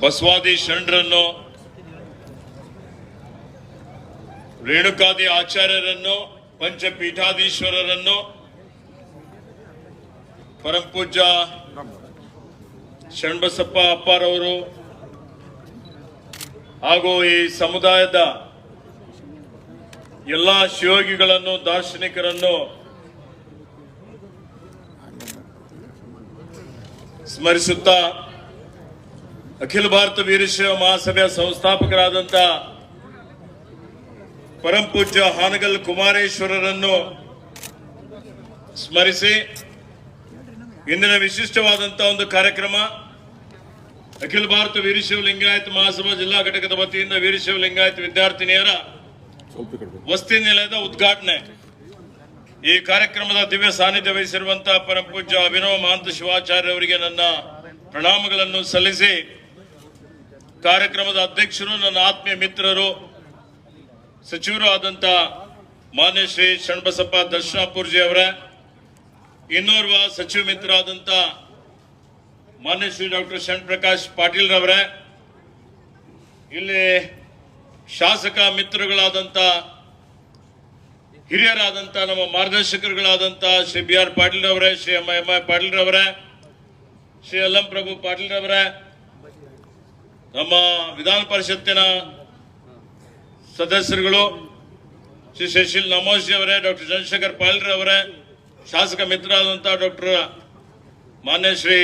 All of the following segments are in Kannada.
ಬಸವಾದಿ ಶರಣರನ್ನು ರೇಣುಕಾದಿ ಆಚಾರ್ಯರನ್ನು ಪಂಚಪೀಠಾಧೀಶ್ವರರನ್ನು ಪರಮಪೂಜ್ಯ ಶರಣಬಸಪ್ಪ ಅಪ್ಪಾರವರು ಹಾಗೂ ಈ ಸಮುದಾಯದ ಎಲ್ಲ ಶಿವಯೋಗಿಗಳನ್ನು ದಾರ್ಶನಿಕರನ್ನು ಸ್ಮರಿಸುತ್ತಾ ಅಖಿಲ ಭಾರತ ವೀರಶೈವ ಮಹಾಸಭೆಯ ಸಂಸ್ಥಾಪಕರಾದಂಥ ಪರಂ ಪೂಜ್ಯ ಹಾನಗಲ್ ಕುಮಾರೇಶ್ವರರನ್ನು ಸ್ಮರಿಸಿ ಇಂದಿನ ವಿಶಿಷ್ಟವಾದಂತಹ ಒಂದು ಕಾರ್ಯಕ್ರಮ ಅಖಿಲ ಭಾರತ ವೀರಶೈವ ಲಿಂಗಾಯತ ಮಹಾಸಭಾ ಜಿಲ್ಲಾ ಘಟಕದ ವತಿಯಿಂದ ವೀರಶೈವ ಲಿಂಗಾಯತ ವಿದ್ಯಾರ್ಥಿನಿಯರ ವಸ್ತಿ ನಿಲಯದ ಉದ್ಘಾಟನೆ. ಈ ಕಾರ್ಯಕ್ರಮದ ದಿವ್ಯ ಸಾನ್ನಿಧ್ಯ ವಹಿಸಿರುವಂತಹ ಪರಮ ಪೂಜ್ಯ ಅಭಿನವ ಮಹಾಂತ ಶಿವಾಚಾರ್ಯ ಅವರಿಗೆ ನನ್ನ ಪ್ರಣಾಮಗಳನ್ನು ಸಲ್ಲಿಸಿ, ಕಾರ್ಯಕ್ರಮದ ಅಧ್ಯಕ್ಷರು, ನನ್ನ ಆತ್ಮೀಯ ಮಿತ್ರರು, ಸಚಿವರು ಆದಂತ ಮಾನ್ಯ ಶ್ರೀ ಶರಣಬಸಪ್ಪ ದರ್ಶನಾಪುರ್ಜಿ ಅವರ, ಇನ್ನೋರ್ವ ಸಚಿವ ಮಿತ್ರರಾದಂತ ಮಾನ್ಯ ಶ್ರೀ ಡಾಕ್ಟರ್ ಶಣ್ ಪ್ರಕಾಶ್ ಪಾಟೀಲ್ ರವರ, ಇಲ್ಲಿ ಶಾಸಕ ಮಿತ್ರಗಳಾದಂತ ಹಿರಿಯರಾದಂತ ನಮ್ಮ ಮಾರ್ಗದರ್ಶಕರುಗಳಾದಂತ Shri B R Patil ರವರೇ Shri M M I Patil ರವರೇ Shri Allam Prabhu Patil ರವರೇ ನಮ್ಮ ವಿಧಾನ ಪರಿಷತ್ತಿನ ಸದಸ್ಯರುಗಳು ಶ್ರೀ ಶಶಿಲ್ ನಮೋಜಿ ಅವರೇ ಡಾಕ್ಟರ್ ಚಂದ್ರಶೇಖರ್ ಪಾಟೀಲ್ ಅವರೇ ಶಾಸಕ ಮಿತ್ರರಾದಂಥ ಡಾಕ್ಟರ್ ಮಾನ್ಯ ಶ್ರೀ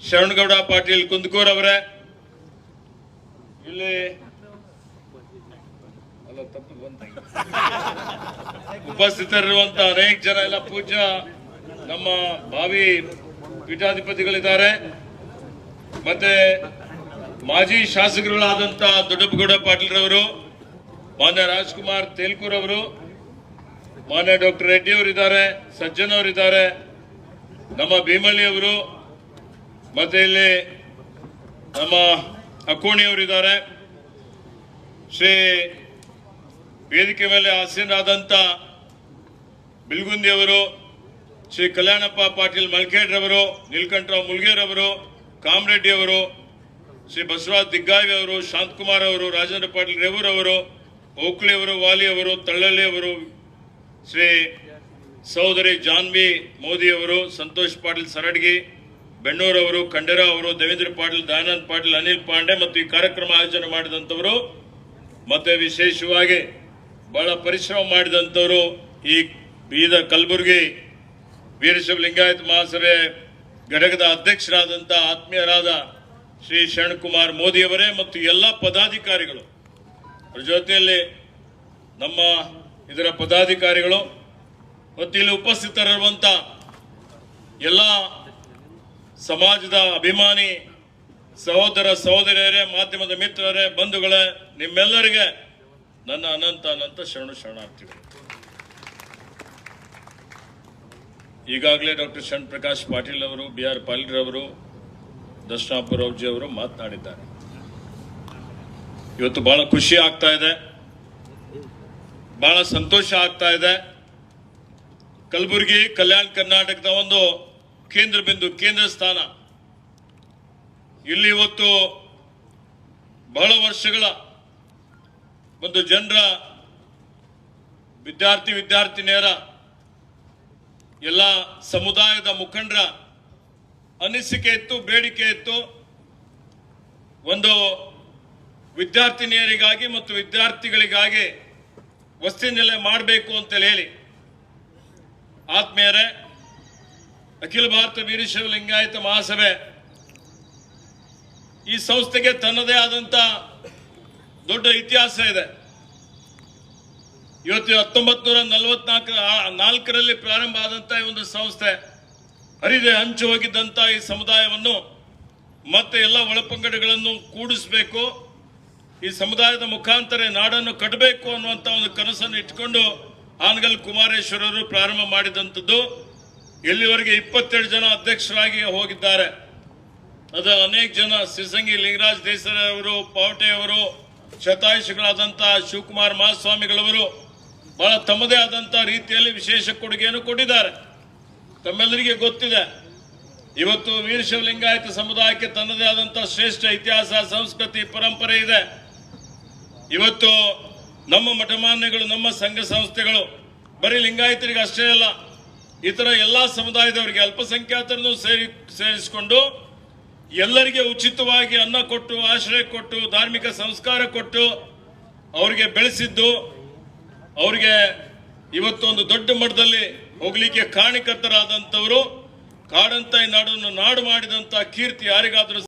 ಶರಣಗೌಡ ಪಾಟೀಲ್ ಕುಂದಕೂರ್ ಅವರೇ ಇಲ್ಲಿ ಅಲ್ಲ, ತಪ್ಪು ಬಂತು. ಉಪಸ್ಥಿತರಿರುವಂತ ಅನೇಕ ಜನ ಎಲ್ಲ ಪೂಜ್ಯ ನಮ್ಮ ಭಾವಿ ಪೀಠಾಧಿಪತಿಗಳಿದ್ದಾರೆ. ಮತ್ತೆ ಮಾಜಿ ಶಾಸಕರುಗಳಾದಂತ ದೊಡ್ಡಪ್ಪಗೌಡ ಪಾಟೀಲ್ರವರು, ಮಾನ್ಯ ರಾಜ್ಕುಮಾರ್ ತೇಲ್ಕೂರ್ ಅವರು ಮಾನ್ಯ ಡಾಕ್ಟರ್ ರೆಡ್ಡಿ ಅವರಿದ್ದಾರೆ, ಸಜ್ಜನ್ ಅವರಿದ್ದಾರೆ, ನಮ್ಮ ಭೀಮಳ್ಳಿ ಅವರು, ಮತ್ತೆ ಇಲ್ಲಿ ನಮ್ಮ ಅಕೋಣಿ ಅವರಿದ್ದಾರೆ. ಶ್ರೀ ವೇದಿಕೆ ಮೇಲೆ ಆಸೀನರಾದಂಥ ಬಿಲ್ಗುಂದಿಯವರು, ಶ್ರೀ ಕಲ್ಯಾಣಪ್ಪ ಪಾಟೀಲ್ ಮಲ್ಕೇಡ್ರವರು, ನೀಲಕಂಠರಾವ್ ಮುಲ್ಗೇರವರು ಕಾಮರೆಡ್ಡಿ ಅವರು ಶ್ರೀ ಬಸವರಾಜ್ ದಿಗ್ಗಾವಿ ಅವರು, ಶಾಂತಕುಮಾರ್ ಅವರು, ರಾಜೇಂದ್ರ ಪಾಟೀಲ್ ರೇವೂರವರು ಅವರು ಓಕ್ಳಿ ಅವರು, ಶ್ರೀ ಸಹೋದರಿ ಜಾನ್ವಿ ಮೋದಿ ಅವರು, ಸಂತೋಷ್ ಪಾಟೀಲ್ ಸರಡ್ಗಿ, ಬೆಣ್ಣೂರ್ ಅವರು, ಖಂಡೇರ ಅವರು, ದೇವೇಂದ್ರ ಪಾಟೀಲ್, ದಯಾನಂದ್ ಪಾಟೀಲ್, ಅನಿಲ್ ಪಾಂಡೆ ಮತ್ತು ಈ ಕಾರ್ಯಕ್ರಮ ಆಯೋಜನೆ ಮಾಡಿದಂಥವರು, ಮತ್ತೆ ವಿಶೇಷವಾಗಿ ಬಹಳ ಪರಿಶ್ರಮ ಮಾಡಿದಂಥವರು ಈ ಬೀದ ಕಲಬುರಗಿ ವೀರಶೈವ ಲಿಂಗಾಯತ ಮಹಾಸಭೆ ಘಟಕದ ಅಧ್ಯಕ್ಷರಾದಂಥ ಆತ್ಮೀಯರಾದ ಶ್ರೀ ಶರಣಕುಮಾರ್ ಮೋದಿಯವರೇ ಮತ್ತು ಎಲ್ಲ ಪದಾಧಿಕಾರಿಗಳು. ಅವ್ರ ಜೊತೆಯಲ್ಲಿ ನಮ್ಮ ಇದರ ಪದಾಧಿಕಾರಿಗಳು, ಮತ್ತು ಇಲ್ಲಿ ಉಪಸ್ಥಿತರಿರುವಂಥ ಎಲ್ಲ ಸಮಾಜದ ಅಭಿಮಾನಿ ಸಹೋದರ ಸಹೋದರಿಯರೇ, ಮಾಧ್ಯಮದ ಮಿತ್ರರೇ, ಬಂಧುಗಳೇ, ನಿಮ್ಮೆಲ್ಲರಿಗೆ ನನ್ನ ಅನಂತ ಅನಂತ ಶರಣು ಶರಣಾರ್ಥಿಗಳು. ಈಗಾಗಲೇ ಡಾಕ್ಟರ್ ಶರಣ್ ಪ್ರಕಾಶ್ ಪಾಟೀಲ್ ಅವರು, ಬಿ ಆರ್ ಪಾಲೀಲ್ರವರು ದರ್ಶನಾಪುರವ್ಜಿ ಅವರು ಮಾತನಾಡಿದ್ದಾರೆ. ಇವತ್ತು ಬಹಳ ಖುಷಿ ಆಗ್ತಾ ಇದೆ. ಬಹಳ ಸಂತೋಷ ಆಗ್ತಾ ಇದೆ. ಕಲಬುರಗಿ, ಕಲ್ಯಾಣ ಕರ್ನಾಟಕದ ಒಂದು ಕೇಂದ್ರ ಬಿಂದು, ಕೇಂದ್ರ ಸ್ಥಾನ. ಇಲ್ಲಿ ಇವತ್ತು ಬಹಳ ವರ್ಷಗಳ ಒಂದು ಜನರ ವಿದ್ಯಾರ್ಥಿ ವಿದ್ಯಾರ್ಥಿನಿಯರ ಎಲ್ಲ ಸಮುದಾಯದ ಮುಖಂಡರ ಅನಿಸಿಕೆ ಇತ್ತು, ಬೇಡಿಕೆ ಇತ್ತು. ಒಂದು ವಿದ್ಯಾರ್ಥಿನಿಯರಿಗಾಗಿ ಮತ್ತು ವಿದ್ಯಾರ್ಥಿಗಳಿಗಾಗಿ ವಸತಿ ನೆಲೆ ಮಾಡಬೇಕು ಅಂತೇಳಿ ಹೇಳಿ. ಆತ್ಮೀಯರೇ, ಅಖಿಲ ಭಾರತ ವೀರಶೈವ ಲಿಂಗಾಯತ ಮಹಾಸಭೆ ಈ ಸಂಸ್ಥೆಗೆ ತನ್ನದೇ ಆದಂತ ದೊಡ್ಡ ಇತಿಹಾಸ ಇದೆ. ಇವತ್ತು ಹತ್ತೊಂಬತ್ತು ನೂರ ನಲವತ್ನಾಲ್ಕರ ನಾಲ್ಕರಲ್ಲಿ ಪ್ರಾರಂಭ ಆದಂತ ಈ ಒಂದು ಸಂಸ್ಥೆ, ಹರಿದೆ ಹಂಚು ಹೋಗಿದ್ದಂತ ಈ ಸಮುದಾಯವನ್ನು ಮತ್ತೆ ಎಲ್ಲ ಒಳಪಂಗಡಗಳನ್ನು ಕೂಡಿಸಬೇಕು, ಈ ಸಮುದಾಯದ ಮುಖಾಂತರ ನಾಡನ್ನು ಕಟ್ಟಬೇಕು ಅನ್ನುವಂತ ಒಂದು ಕನಸನ್ನು ಇಟ್ಕೊಂಡು ಆನಗಲ್ ಕುಮಾರೇಶ್ವರರು ಪ್ರಾರಂಭ ಮಾಡಿದಂಥದ್ದು. ಇಲ್ಲಿವರೆಗೆ ಇಪ್ಪತ್ತೆರಡು ಜನ ಅಧ್ಯಕ್ಷರಾಗಿ ಹೋಗಿದ್ದಾರೆ. ಅದ ಅನೇಕ ಜನ, ಸಿಸಂಗಿ ಲಿಂಗರಾಜ್ ದೇಸರವರು ಅವರು ಶತಾಯುಷಿಗಳಾದಂತಹ ಶಿವಕುಮಾರ್ ಮಹಾಸ್ವಾಮಿಗಳವರು ಬಹಳ ತಮ್ಮದೇ ಆದಂಥ ರೀತಿಯಲ್ಲಿ ವಿಶೇಷ ಕೊಡುಗೆಯನ್ನು ಕೊಟ್ಟಿದ್ದಾರೆ. ತಮ್ಮೆಲ್ಲರಿಗೆ ಗೊತ್ತಿದೆ. ಇವತ್ತು ವೀರಶಿವಲಿಂಗಾಯತ ಸಮುದಾಯಕ್ಕೆ ತನ್ನದೇ ಆದಂಥ ಶ್ರೇಷ್ಠ ಇತಿಹಾಸ, ಸಂಸ್ಕೃತಿ, ಪರಂಪರೆ ಇದೆ. ಇವತ್ತು ನಮ್ಮ ಮಠಮಾನ್ಯಗಳು, ನಮ್ಮ ಸಂಘ ಸಂಸ್ಥೆಗಳು, ಬರೀ ಲಿಂಗಾಯತರಿಗೆ ಅಷ್ಟೇ ಅಲ್ಲ, ಇತರ ಎಲ್ಲಾ ಸಮುದಾಯದವರಿಗೆ ಅಲ್ಪಸಂಖ್ಯಾತರನ್ನು ಸೇರಿ, ಸೇರಿಸಿಕೊಂಡು ಎಲ್ಲರಿಗೆ ಉಚಿತವಾಗಿ ಅನ್ನ ಕೊಟ್ಟು, ಆಶ್ರಯ ಕೊಟ್ಟು, ಧಾರ್ಮಿಕ ಸಂಸ್ಕಾರ ಕೊಟ್ಟು ಅವರಿಗೆ ಬೆಳೆಸಿದ್ದು, ಅವರಿಗೆ ಇವತ್ತೊಂದು ದೊಡ್ಡ ಮಟ್ಟದಲ್ಲಿ ಹೋಗ್ಲಿಕ್ಕೆ ಕಾರಣಕರ್ತರಾದಂಥವರು ಕಾಡಂತ ಈ ನಾಡನ್ನು ನಾಡು ಮಾಡಿದಂತ ಕೀರ್ತಿ ಯಾರಿಗಾದ್ರೂ